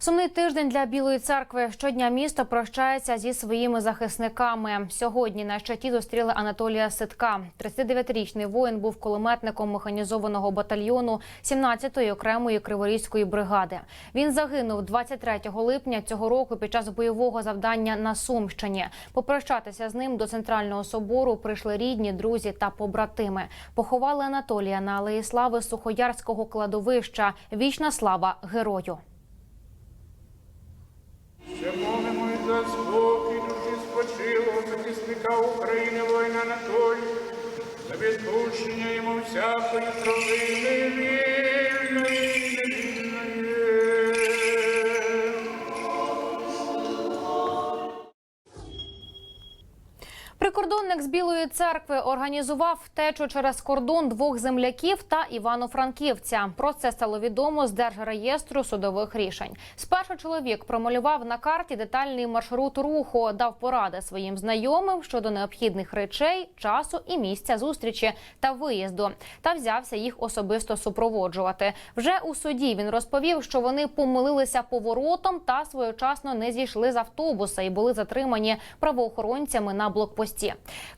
Сумний тиждень для Білої церкви. Щодня місто прощається зі своїми захисниками. Сьогодні на щиті зустріли Анатолія Ситка. 39-річний воїн був кулеметником механізованого батальйону 17-ї окремої криворізької бригади. Він загинув 23 липня цього року під час бойового завдання на Сумщині. Попрощатися з ним до центрального собору прийшли рідні, друзі та побратими. Поховали Анатолія на алеї слави Сухоярського кладовища. Вічна слава герою. Всякої провини Прикордонник з Білої церкви організував втечу через кордон двох земляків та Івано-Франківця. Про це стало відомо з держреєстру судових рішень. Спершу чоловік промалював на карті детальний маршрут руху, дав поради своїм знайомим щодо необхідних речей, часу і місця зустрічі та виїзду, та взявся їх особисто супроводжувати. Вже у суді він розповів, що вони помилилися поворотом та своєчасно не зійшли з автобуса і були затримані правоохоронцями на блокпості.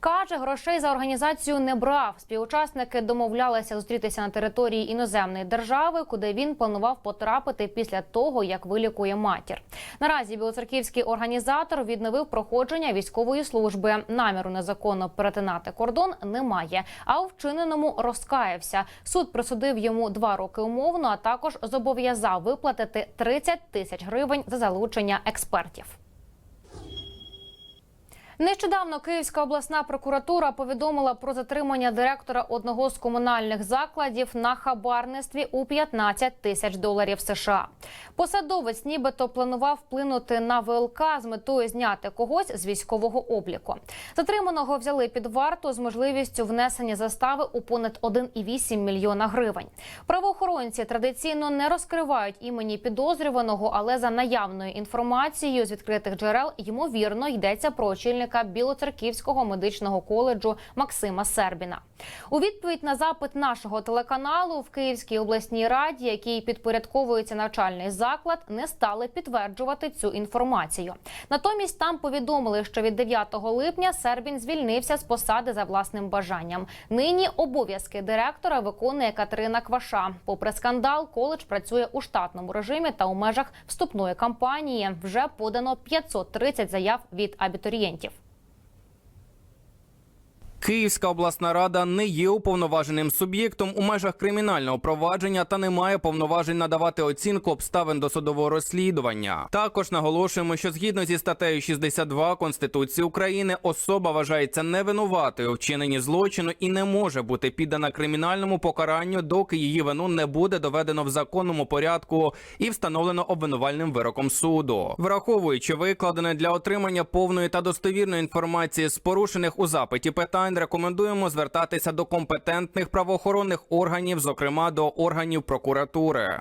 Каже, грошей за організацію не брав. Співучасники домовлялися зустрітися на території іноземної держави, куди він планував потрапити після того, як вилікує матір. Наразі білоцерківський організатор відновив проходження військової служби. Наміру незаконно перетинати кордон немає. А у вчиненому розкаявся. Суд присудив йому два роки умовно, а також зобов'язав виплатити 30 тисяч гривень за залучення експертів. Нещодавно Київська обласна прокуратура повідомила про затримання директора одного з комунальних закладів на хабарництві у 15 тисяч доларів США. Посадовець нібито планував вплинути на ВЛК з метою зняти когось з військового обліку. Затриманого взяли під варту з можливістю внесення застави у понад 1,8 мільйона гривень. Правоохоронці традиційно не розкривають імені підозрюваного, але за наявною інформацією з відкритих джерел ймовірно йдеться про очільника Білоцерківського медичного коледжу Максима Сербіна. У відповідь на запит нашого телеканалу в Київській обласній раді, який підпорядковується навчальний заклад, не стали підтверджувати цю інформацію. Натомість там повідомили, що від 9 липня Сербін звільнився з посади за власним бажанням. Нині обов'язки директора виконує Катерина Кваша. Попри скандал, коледж працює у штатному режимі та у межах вступної кампанії. Вже подано 530 заяв від абітурієнтів. Київська обласна рада не є уповноваженим суб'єктом у межах кримінального провадження та не має повноважень надавати оцінку обставин досудового розслідування. Також наголошуємо, що згідно зі статтею 62 Конституції України особа вважається невинуватою у вчиненні злочину і не може бути піддана кримінальному покаранню, доки її вину не буде доведено в законному порядку і встановлено обвинувальним вироком суду, враховуючи викладене для отримання повної та достовірної інформації з порушених у запиті питань рекомендуємо звертатися до компетентних правоохоронних органів, зокрема до органів прокуратури.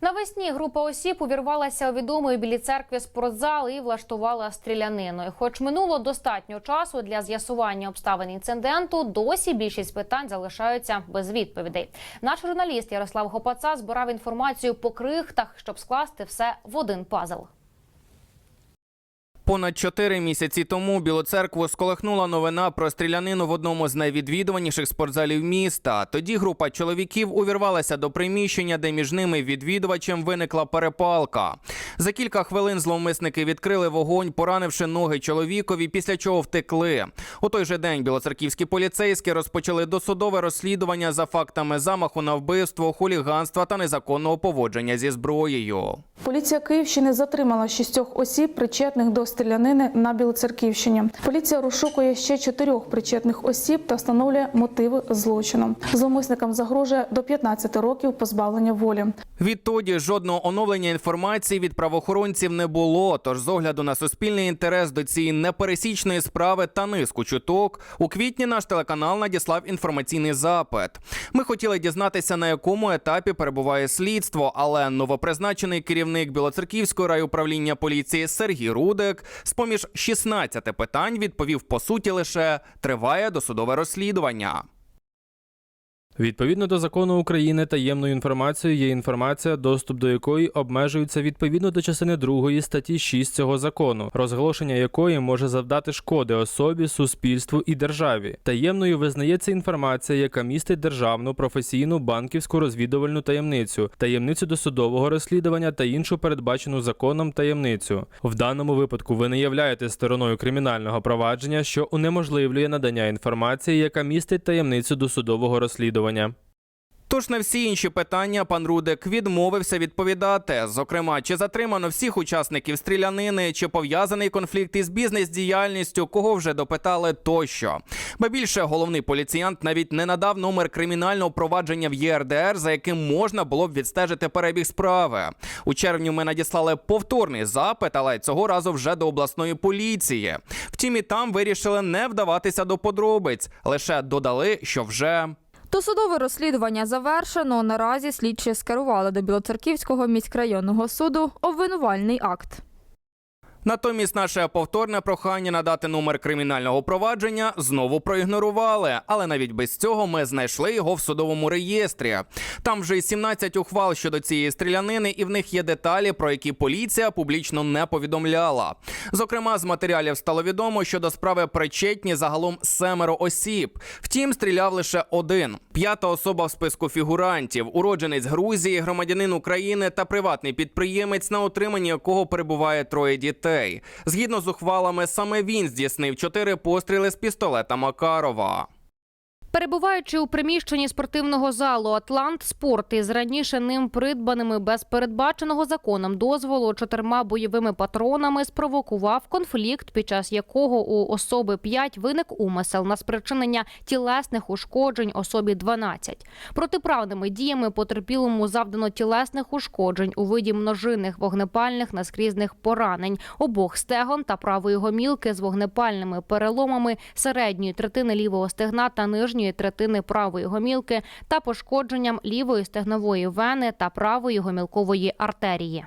Навесні група осіб увірвалася у відомої білій церкві спортзал і влаштувала стрілянину. І Хоч минуло достатньо часу для з'ясування обставин інциденту, досі більшість питань залишаються без відповідей. Наш журналіст Ярослав Гопаца збирав інформацію по крихтах, щоб скласти все в один пазл. Понад чотири місяці тому Білу церкву сколихнула новина про стрілянину в одному з найвідвідуваніших спортзалів міста. Тоді група чоловіків увірвалася до приміщення, де між ними відвідувачем виникла перепалка. За кілька хвилин зловмисники відкрили вогонь, поранивши ноги чоловікові, після чого втекли. У той же день білоцерківські поліцейські розпочали досудове розслідування за фактами замаху на вбивство, хуліганства та незаконного поводження зі зброєю. Поліція Київщини затримала шістьох осіб, причетних до стрілянини на Білоцерківщині. Поліція розшукує ще чотирьох причетних осіб та встановлює мотиви злочину. Зловмисникам загрожує до 15 років позбавлення волі. Відтоді жодного оновлення інформації від правоохоронців не було. Тож, з огляду на суспільний інтерес до цієї непересічної справи та низку чуток, у квітні наш телеканал надіслав інформаційний запит. Ми хотіли дізнатися, на якому етапі перебуває слідство, але новопризначений керівник Білоцерківського райуправління поліції Сергій Рудик з поміж 16 питань відповів по суті лише триває досудове розслідування. Відповідно до закону України таємною інформацією є інформація, доступ до якої обмежується відповідно до частини 2 статті 6 цього закону, розголошення якої може завдати шкоди особі, суспільству і державі. Таємною визнається інформація, яка містить державну, професійну, банківську розвідувальну таємницю, таємницю досудового розслідування та іншу передбачену законом таємницю. В даному випадку ви не являєтесь стороною кримінального провадження, що унеможливлює надання інформації, яка містить таємницю досудового розслідування. Тож на всі інші питання пан Рудик відмовився відповідати. Зокрема, чи затримано всіх учасників стрілянини, чи пов'язаний конфлікт із бізнес-діяльністю, кого вже допитали тощо. Ба більше головний поліціянт навіть не надав номер кримінального провадження в ЄРДР, за яким можна було б відстежити перебіг справи. У червні ми надіслали повторний запит, але цього разу вже до обласної поліції. Втім, і там вирішили не вдаватися до подробиць, лише додали, що вже. Досудове розслідування завершено. Наразі слідчі скерували до Білоцерківського міськрайонного суду обвинувальний акт. Натомість наше повторне прохання надати номер кримінального провадження знову проігнорували. Але навіть без цього ми знайшли його в судовому реєстрі. Там вже й 17 ухвал щодо цієї стрілянини, і в них є деталі, про які поліція публічно не повідомляла. Зокрема, з матеріалів стало відомо, що до справи причетні загалом семеро осіб. Втім, стріляв лише один. П'ята особа в списку фігурантів, уродженець Грузії, громадянин України та приватний підприємець, на отриманні якого перебуває троє дітей. Згідно з ухвалами, саме він здійснив чотири постріли з пістолета Макарова. Перебуваючи у приміщенні спортивного залу Атлант Спорт із раніше ним придбаними без передбаченого законом дозволу чотирма бойовими патронами спровокував конфлікт, під час якого у особи 5 виник умисел на спричинення тілесних ушкоджень особі 12. Протиправними діями потерпілому завдано тілесних ушкоджень у виді множинних вогнепальних наскрізних поранень обох стегон та правої гомілки з вогнепальними переломами середньої третини лівого стегна та нижньої третини правої гомілки та пошкодженням лівої стегнової вени та правої гомілкової артерії.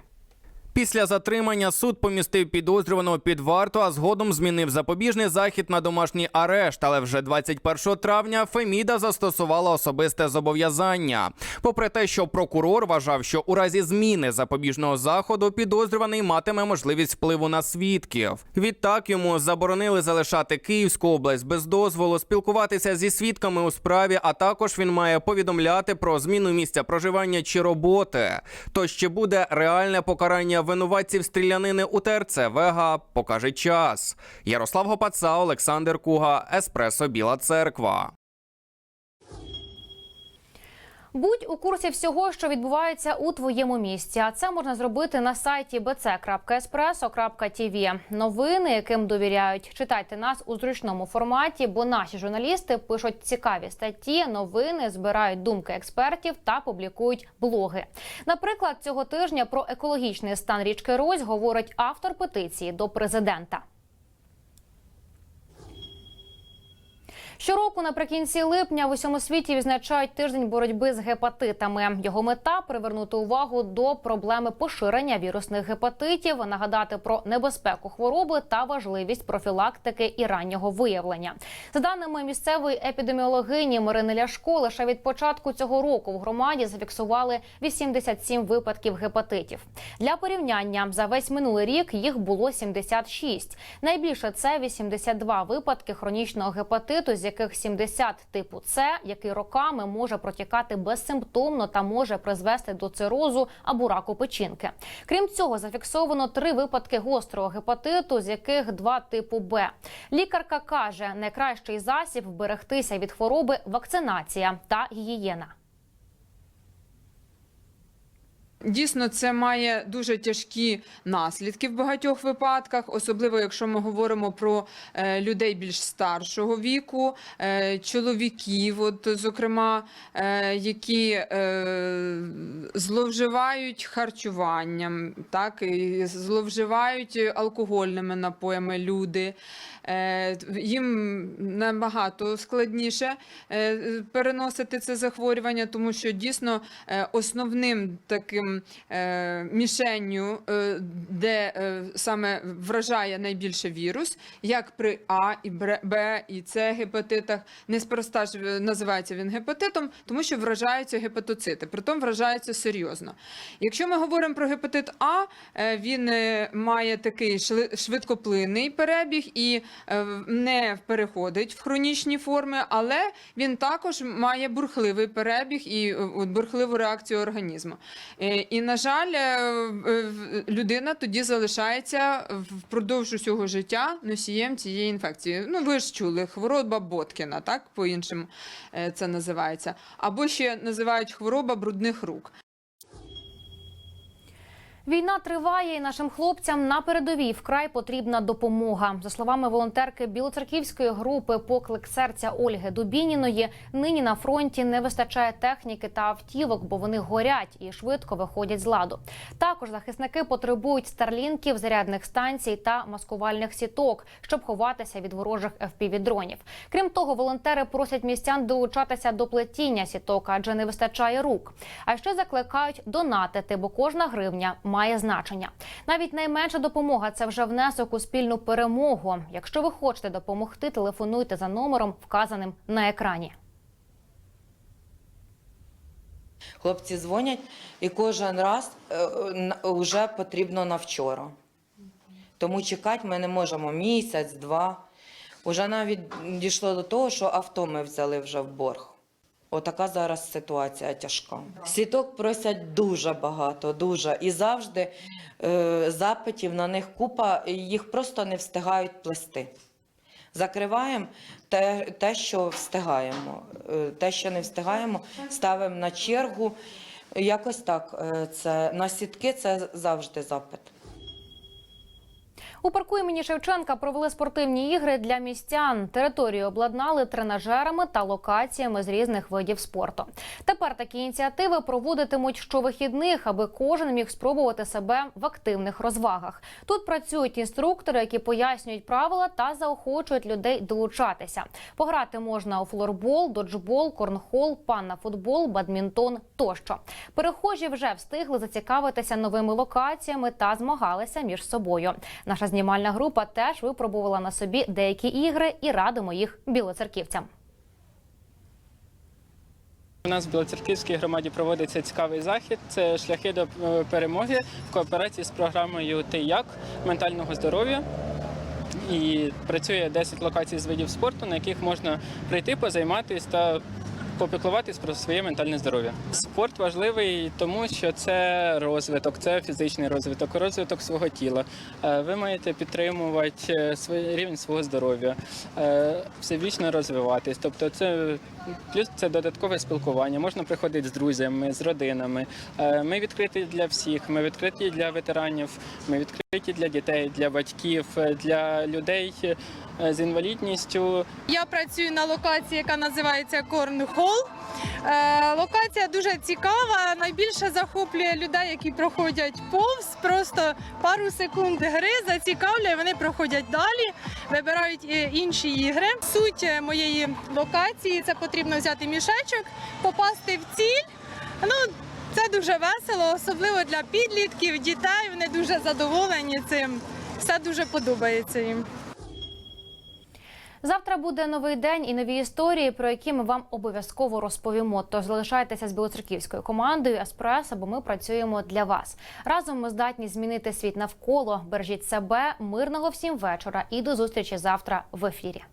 Після затримання суд помістив підозрюваного під варту, а згодом змінив запобіжний захід на домашній арешт. Але вже 21 травня Феміда застосувала особисте зобов'язання. Попри те, що прокурор вважав, що у разі зміни запобіжного заходу підозрюваний матиме можливість впливу на свідків. Відтак йому заборонили залишати Київську область без дозволу, спілкуватися зі свідками у справі, а також він має повідомляти про зміну місця проживання чи роботи. То ще буде реальне покарання винуватців стрілянини у ТРЦ Вега, покаже час. Ярослав Гопаца, Олександр Куга, Еспресо Біла Церква. Будь у курсі всього, що відбувається у твоєму місті. А це можна зробити на сайті bc.espresso.tv. Новини, яким довіряють. Читайте нас у зручному форматі, бо наші журналісти пишуть цікаві статті, новини, збирають думки експертів та публікують блоги. Наприклад, цього тижня про екологічний стан річки Рось говорить автор петиції до президента. Щороку наприкінці липня в усьому світі відзначають тиждень боротьби з гепатитами. Його мета привернути увагу до проблеми поширення вірусних гепатитів, нагадати про небезпеку хвороби та важливість профілактики і раннього виявлення. За даними місцевої епідеміологині Марини Ляшко, лише від початку цього року в громаді зафіксували 87 випадків гепатитів. Для порівняння за весь минулий рік їх було 76. Найбільше це 82 випадки хронічного гепатиту, з яких 70 типу С, який роками може протікати безсимптомно та може призвести до цирозу або раку печінки. Крім цього, зафіксовано три випадки гострого гепатиту, з яких два типу Б. Лікарка каже, найкращий засіб вберегтися від хвороби вакцинація та гігієна. Дійсно, це має дуже тяжкі наслідки в багатьох випадках, особливо якщо ми говоримо про е, людей більш старшого віку, е, чоловіків, от, зокрема, е, які зловживають харчуванням, так, і зловживають алкогольними напоями люди. Їм набагато складніше переносити це захворювання, тому що дійсно основним таким мішенню, е, де е, саме вражає найбільше вірус, як при А і Б- і С гепатитах, неспроста ж е, називається він гепатитом, тому що вражаються гепатоцити, притом вражаються серйозно. Якщо ми говоримо про гепатит А, е, він е, має такий швидкоплинний перебіг і е, не переходить в хронічні форми, але він також має бурхливий перебіг і е, бурхливу реакцію організму. Е, І, на жаль, е, в- людина тоді залишається впродовж усього життя носієм цієї інфекції. Ну, ви ж чули, хвороба Боткіна, так по-іншому е, це називається. Або ще називають хвороба брудних рук. Війна триває, і нашим хлопцям на передовій вкрай потрібна допомога. За словами волонтерки білоцерківської групи Поклик серця Ольги Дубініної, нині на фронті не вистачає техніки та автівок, бо вони горять і швидко виходять з ладу. Також захисники потребують старлінків, зарядних станцій та маскувальних сіток, щоб ховатися від ворожих FPV-дронів. Крім того, волонтери просять містян долучатися до плетіння сіток, адже не вистачає рук. А ще закликають донатити, бо кожна гривня має значення. Навіть найменша допомога це вже внесок у спільну перемогу. Якщо ви хочете допомогти, телефонуйте за номером, вказаним на екрані. Хлопці дзвонять, і кожен раз вже потрібно на вчора. Тому чекати ми не можемо місяць, два. Уже навіть дійшло до того, що авто ми взяли вже в борг. Отака зараз ситуація тяжка. Сіток просять дуже багато, дуже. І завжди е, запитів на них купа, їх просто не встигають плести. Закриваємо те, те, що встигаємо. Е, Те, що не встигаємо, ставимо на чергу. Якось так. е, Це на сітки це завжди запит. У парку імені Шевченка провели спортивні ігри для містян. Територію обладнали тренажерами та локаціями з різних видів спорту. Тепер такі ініціативи проводитимуть щовихідних, аби кожен міг спробувати себе в активних розвагах. Тут працюють інструктори, які пояснюють правила та заохочують людей долучатися. Пограти можна у флорбол, доджбол, корнхол, панна-футбол, бадмінтон тощо. Перехожі вже встигли зацікавитися новими локаціями та змагалися між собою. Наша знімальна група теж випробувала на собі деякі ігри і радимо їх білоцерківцям. У нас в Білоцерківській громаді проводиться цікавий захід. Це шляхи до е, перемоги в кооперації з програмою «Ти як ментального здоров'я. І працює 10 локацій з видів спорту, на яких можна прийти, позайматися та попіклуватись про своє ментальне здоров'я. Спорт важливий, тому що це розвиток, це фізичний розвиток, розвиток свого тіла. Е, Ви маєте підтримувати е, свій рівень свого здоров'я, е, всебічно розвиватись. Тобто, це плюс це додаткове спілкування. Можна приходити з друзями, з родинами. Е, Ми відкриті для всіх. Ми відкриті для ветеранів, ми відкриті для дітей, для батьків, е, для людей е, з інвалідністю. Я працюю на локації, яка називається Корнхол. Локація дуже цікава. Найбільше захоплює людей, які проходять повз. Просто пару секунд гри зацікавлює. Вони проходять далі, вибирають інші ігри. Суть моєї локації це потрібно взяти мішечок, попасти в ціль. Ну, це дуже весело, особливо для підлітків, дітей. Вони дуже задоволені цим. Все дуже подобається їм. Завтра буде новий день і нові історії, про які ми вам обов'язково розповімо. Тож залишайтеся з білоцерківською командою Еспресо, бо ми працюємо для вас. Разом ми здатні змінити світ навколо. Бережіть себе, мирного всім вечора і до зустрічі завтра в ефірі.